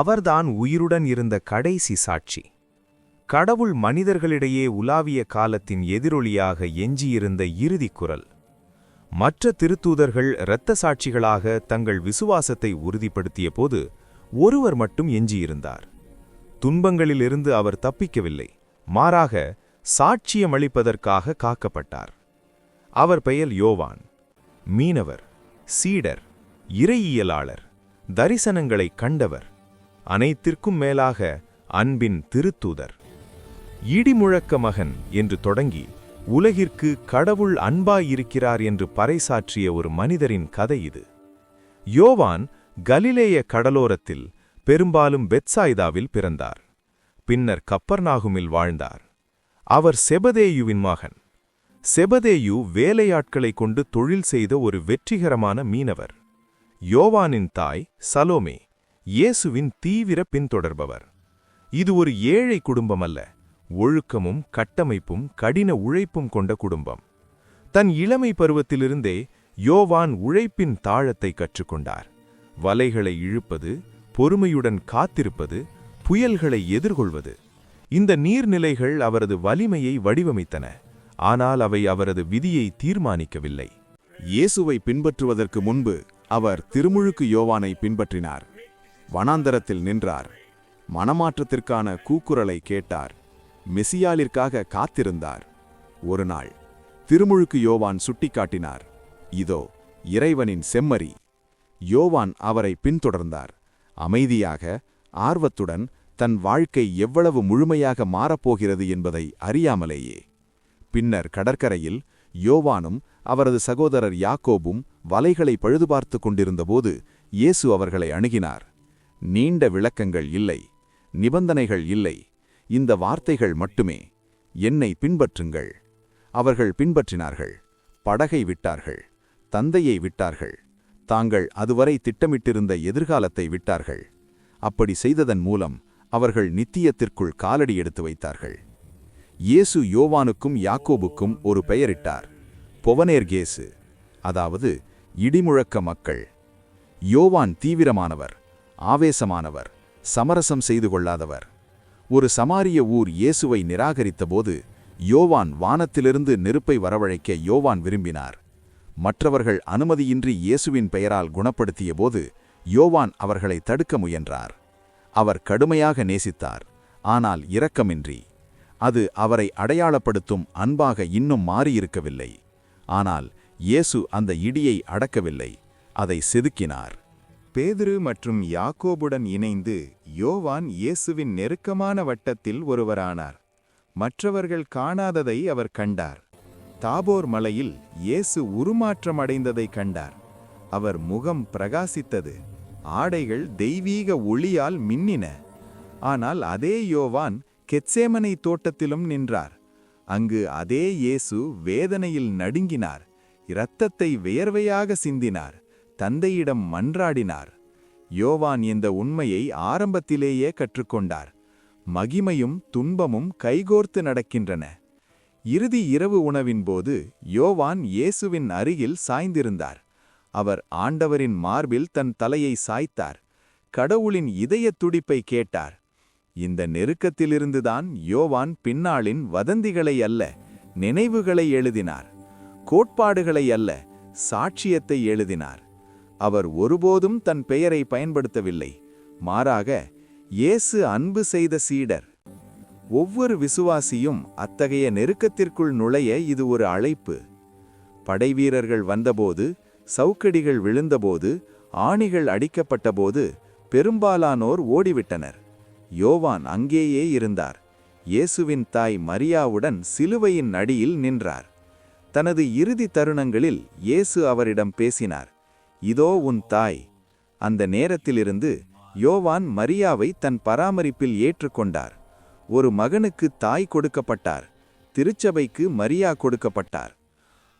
அவர்தான் உயிருடன் இருந்த கடைசி சாட்சி. கடவுள் மனிதர்களிடையே உலாவிய காலத்தின் எதிரொலியாக எஞ்சியிருந்த இறுதிக் குரல். மற்ற திருத்தூதர்கள் இரத்த சாட்சிகளாக தங்கள் விசுவாசத்தை உறுதிப்படுத்திய போது ஒருவர் மட்டும் எஞ்சியிருந்தார். துன்பங்களிலிருந்து அவர் தப்பிக்கவில்லை மாறாக சாட்சியமளிப்பதற்காக காக்கப்பட்டார். அவர் பெயர் யோவான் மீனவர் சீடர் இறையியலாளர் தரிசனங்களை கண்டவர் அனைத்திற்கும் மேலாக அன்பின் திருத்தூதர். இடிமுழக்க மகன் என்று தொடங்கி உலகிற்கு கடவுள் அன்பாயிருக்கிறார் என்று பறைசாற்றிய ஒரு மனிதரின் கதை இது. யோவான் கலிலேய கடலோரத்தில் பெரும்பாலும் பெட்சாய்தாவில் பிறந்தார். பின்னர் கப்பர்நாகுமில் வாழ்ந்தார். அவர் செபதேயுவின் மகன். செபதேயு வேலையாட்களை கொண்டு தொழில் செய்த ஒரு வெற்றிகரமான மீனவர். யோவானின் தாய் சலோமே. இயேசுவின் தீவிர பின்தொடர்பவர். இது ஒரு ஏழை குடும்பம் அல்ல ஒழுக்கமும் கட்டமைப்பும் கடின உழைப்பும் கொண்ட குடும்பம். தன் இளமை பருவத்திலிருந்தே யோவான் உழைப்பின் தாழத்தை கற்றுக்கொண்டார். வலைகளை இழுப்பது பொறுமையுடன் காத்திருப்பது புயல்களை எதிர்கொள்வது இந்த நீர்நிலைகள் அவரது வலிமையை வடிவமைத்தன ஆனால் அவை அவரது விதியை தீர்மானிக்கவில்லை. இயேசுவை பின்பற்றுவதற்கு முன்பு அவர் திருமுழுக்கு யோவானை பின்பற்றினார். வனாந்தரத்தில் நின்றார். மனமாற்றத்திற்கான கூக்குரலை கேட்டார். மெசியாலிற்காக காத்திருந்தார். ஒரு நாள் திருமுழுக்கு யோவான் சுட்டிக்காட்டினார். இதோ இறைவனின் செம்மறி. யோவான் அவரை பின்தொடர்ந்தார். அமைதியாக ஆர்வத்துடன் தன் வாழ்க்கை எவ்வளவு முழுமையாக மாறப்போகிறது என்பதை அறியாமலேயே. பின்னர் கடற்கரையில் யோவானும் அவரது சகோதரர் யாக்கோபும் வலைகளை பழுதுபார்த்து கொண்டிருந்தபோது இயேசு அவர்களை அணுகினார். நீண்ட விளக்கங்கள் இல்லை நிபந்தனைகள் இல்லை. இந்த வார்த்தைகள் மட்டுமே என்னை பின்பற்றுங்கள். அவர்கள் பின்பற்றினார்கள் படகை விட்டார்கள் தந்தையை விட்டார்கள் தாங்கள் அதுவரை திட்டமிட்டிருந்த எதிர்காலத்தை விட்டார்கள். அப்படி செய்ததன் மூலம் அவர்கள் நித்தியத்திற்குள் காலடி எடுத்து வைத்தார்கள். இயேசு யோவானுக்கும் யாக்கோபுக்கும் ஒரு பெயரிட்டார் பொவனேர்கேசு அதாவது இடிமுழக்க மக்கள். யோவான் தீவிரமானவர் ஆவேசமானவர் சமரசம் செய்து கொள்ளாதவர். ஒரு சமாரிய ஊர் இயேசுவை நிராகரித்தபோது யோவான் வானத்திலிருந்து நெருப்பை வரவழைக்க யோவான் விரும்பினார். மற்றவர்கள் அனுமதியின்றி இயேசுவின் பெயரால் குணப்படுத்தியபோது யோவான் அவர்களை தடுக்க முயன்றார். அவர் கடுமையாக நேசித்தார் ஆனால் இரக்கமின்றி. அது அவரை அடையாளப்படுத்தும் அன்பாக இன்னும் மாறியிருக்கவில்லை. ஆனால் இயேசு அந்த இடியை அடக்கவில்லை அதை செதுக்கினார். பேதுரு மற்றும் யாக்கோபுடன் இணைந்து யோவான் இயேசுவின் நெருக்கமான வட்டத்தில் ஒருவரானார். மற்றவர்கள் காணாததை அவர் கண்டார். தாபோர் மலையில் இயேசு உருமாற்றமடைந்ததை கண்டார். அவர் முகம் பிரகாசித்தது. ஆடைகள் தெய்வீக ஒளியால் மின்னின. ஆனால் அதே யோவான் கெச்சேமனை தோட்டத்திலும் நின்றார். அங்கு அதே இயேசு வேதனையில் நடுங்கினார். இரத்தத்தை வியர்வையாக சிந்தினார். தந்தையிடம் மன்றாடினார். யோவான் இந்த உண்மையை ஆரம்பத்திலேயே கற்றுக்கொண்டார். மகிமையும் துன்பமும் கைகோர்த்து நடக்கின்றன. இறுதி இரவு உணவின் போது யோவான் இயேசுவின் அருகில் சாய்ந்திருந்தார். அவர் ஆண்டவரின் மார்பில் தன் தலையை சாய்த்தார். கடவுளின் இதய துடிப்பை கேட்டார். இந்த நெருக்கத்திலிருந்துதான் யோவான் பின்னாளின் வதந்திகளை அல்ல நினைவுகளை எழுதினார். கோட்பாடுகளை அல்ல சாட்சியத்தை எழுதினார். அவர் ஒருபோதும் தன் பெயரை பயன்படுத்தவில்லை. மாறாக இயேசு அன்பு செய்த சீடர். ஒவ்வொரு விசுவாசியும் அத்தகைய நெருக்கத்திற்குள் நுழைய இது ஒரு அழைப்பு. படைவீரர்கள் வந்தபோது சவுக்கடிகள் விழுந்தபோது ஆணிகள் அடிக்கப்பட்டபோது பெரும்பாலானோர் ஓடிவிட்டனர். யோவான் அங்கேயே இருந்தார். இயேசுவின் தாய் மரியாவுடன் சிலுவையின் அடியில் நின்றார். தனது இறுதி தருணங்களில் இயேசு அவரிடம் பேசினார். இதோ உன் தாய். அந்த நேரத்திலிருந்து யோவான் மரியாவை தன் பராமரிப்பில் ஏற்றுக்கொண்டார். ஒரு மகனுக்கு தாய் கொடுக்கப்பட்டார். திருச்சபைக்கு மரியா கொடுக்கப்பட்டார்.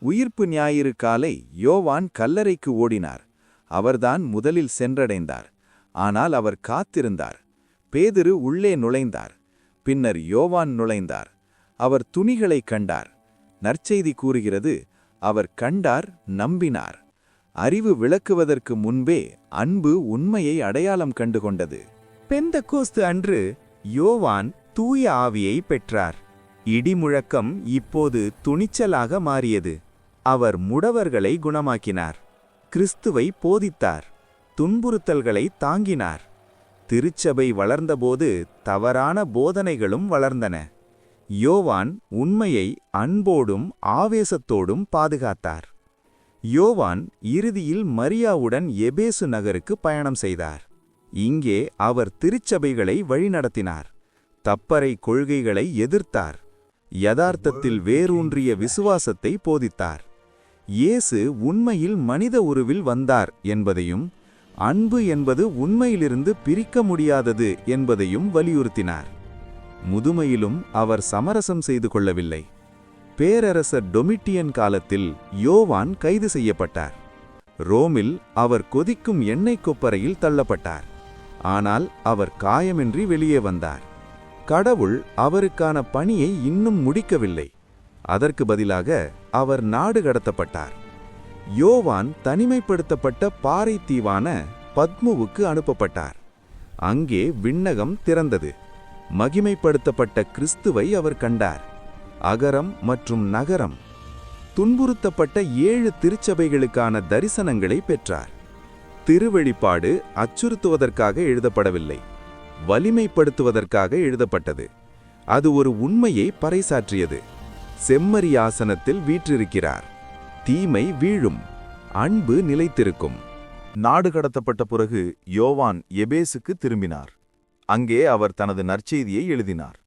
உயிர்ப்பு ஞாயிறு காலை யோவான் கல்லறைக்கு ஓடினார். அவர்தான் முதலில் சென்றடைந்தார். ஆனால் அவர் காத்திருந்தார். பேதிரு உள்ளே நுழைந்தார். பின்னர் யோவான் நுழைந்தார். அவர் துணிகளை கண்டார். நற்செய்தி கூறுகிறது அவர் கண்டார் நம்பினார். அறிவு விளக்குவதற்கு முன்பே அன்பு உண்மையை அடையாளம் கண்டுகொண்டது. பெந்தகோஸ்து அன்று யோவான் தூய ஆவியை பெற்றார். இடிமுழக்கம் இப்போது துணிச்சலாக மாறியது. அவர் முடவர்களை குணமாக்கினார். கிறிஸ்துவை போதித்தார். துன்புறுத்தல்களை தாங்கினார். திருச்சபை வளர்ந்தபோது தவறான போதனைகளும் வளர்ந்தன. யோவான் உண்மையை அன்போடும் ஆவேசத்தோடும் பாதுகாத்தார். யோவான் இறுதியில் மரியாவுடன் எபேசு நகருக்கு பயணம் செய்தார். இங்கே அவர் திருச்சபைகளை வழிநடத்தினார். தப்பறை கொள்கைகளை எதிர்த்தார். யதார்த்தத்தில் வேரூன்றிய விசுவாசத்தை போதித்தார். இயேசு உண்மையில் மனித உருவில் வந்தார் என்பதையும் அன்பு என்பது உண்மையிலிருந்து பிரிக்க முடியாதது என்பதையும் வலியுறுத்தினார். முதுமையிலும் அவர் சமரசம் செய்து கொள்ளவில்லை. பேரரசர் டொமிட்டியன் காலத்தில் யோவான் கைது செய்யப்பட்டார். ரோமில் அவர் கொதிக்கும் எண்ணெய் கொப்பரையில் தள்ளப்பட்டார். ஆனால் அவர் காயமின்றி வெளியே வந்தார். கடவுள் அவருக்கான பணியை இன்னும் முடிக்கவில்லை. அதற்கு பதிலாக அவர் நாடு கடத்தப்பட்டார். யோவான் தனிமைப்படுத்தப்பட்ட பாறை தீவான பத்முவுக்கு அனுப்பப்பட்டார். அங்கே விண்ணகம் திறந்தது. மகிமைப்படுத்தப்பட்ட கிறிஸ்துவை அவர் கண்டார். அகரம் மற்றும் நகரம். துன்புறுத்தப்பட்ட ஏழு திருச்சபைகளுக்கான தரிசனங்களை பெற்றார். திருவெளிப்பாடு அச்சுறுத்துவதற்காக எழுதப்படவில்லை. வலிமைப்படுத்துவதற்காக எழுதப்பட்டது. அது ஒரு உண்மையை பறைசாற்றியது. செம்மறியாசனத்தில் வீற்றிருக்கிறார். தீமை வீழும். அன்பு நிலைத்திருக்கும். நாடு கடத்தப்பட்ட பிறகு யோவான் எபேசுக்கு திரும்பினார். அங்கே அவர் தனது நற்செய்தியை எழுதினார்.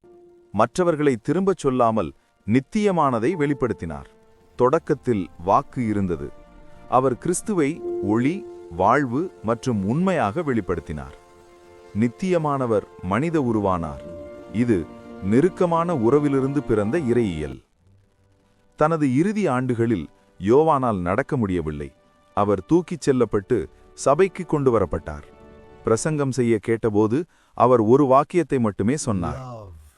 மற்றவர்களை திரும்பச் சொல்லாமல் நித்தியமானதை வெளிப்படுத்தினார். தொடக்கத்தில் வாக்கு இருந்தது. அவர் கிறிஸ்துவை ஒளி வாழ்வு மற்றும் உண்மையாக வெளிப்படுத்தினார். நித்தியமானவர் மனித உருவானார். இது நெருக்கமான உறவிலிருந்து பிறந்த இறையியல். தனது இறுதி ஆண்டுகளில் யோவானால் நடக்க முடியவில்லை. அவர் தூக்கிச் செல்லப்பட்டு சபைக்கு கொண்டு வரப்பட்டார். பிரசங்கம் செய்ய கேட்டபோது அவர் ஒரு வாக்கியத்தை மட்டுமே சொன்னார்.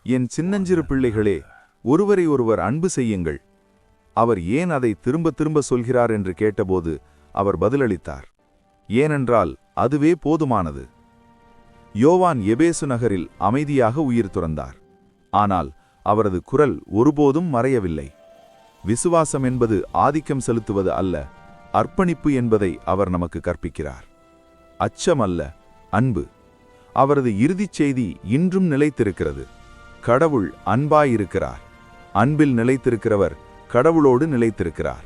என் சின்னஞ்சிறு பிள்ளைகளே ஒருவரை ஒருவர் அன்பு செய்யுங்கள். அவர் ஏன் அதை திரும்ப திரும்ப சொல்கிறார் என்று கேட்டபோது அவர் பதிலளித்தார். ஏனென்றால் அதுவே போதுமானது. யோவான் எபேசு நகரில் அமைதியாக உயிர் துறந்தார். ஆனால் அவரது குரல் ஒருபோதும் மறையவில்லை. விசுவாசம் என்பது ஆதிக்கம் செலுத்துவது அல்ல அர்ப்பணிப்பு என்பதை அவர் நமக்கு கற்பிக்கிறார். அச்சம் அல்ல அன்பு. அவரது இறுதிச் செய்தி இன்றும் நிலைத்திருக்கிறது. கடவுள் அன்பாயிருக்கிறார். அன்பில் நிலைத்திருக்கிறவர் கடவுளோடு நிலைத்திருக்கிறார்.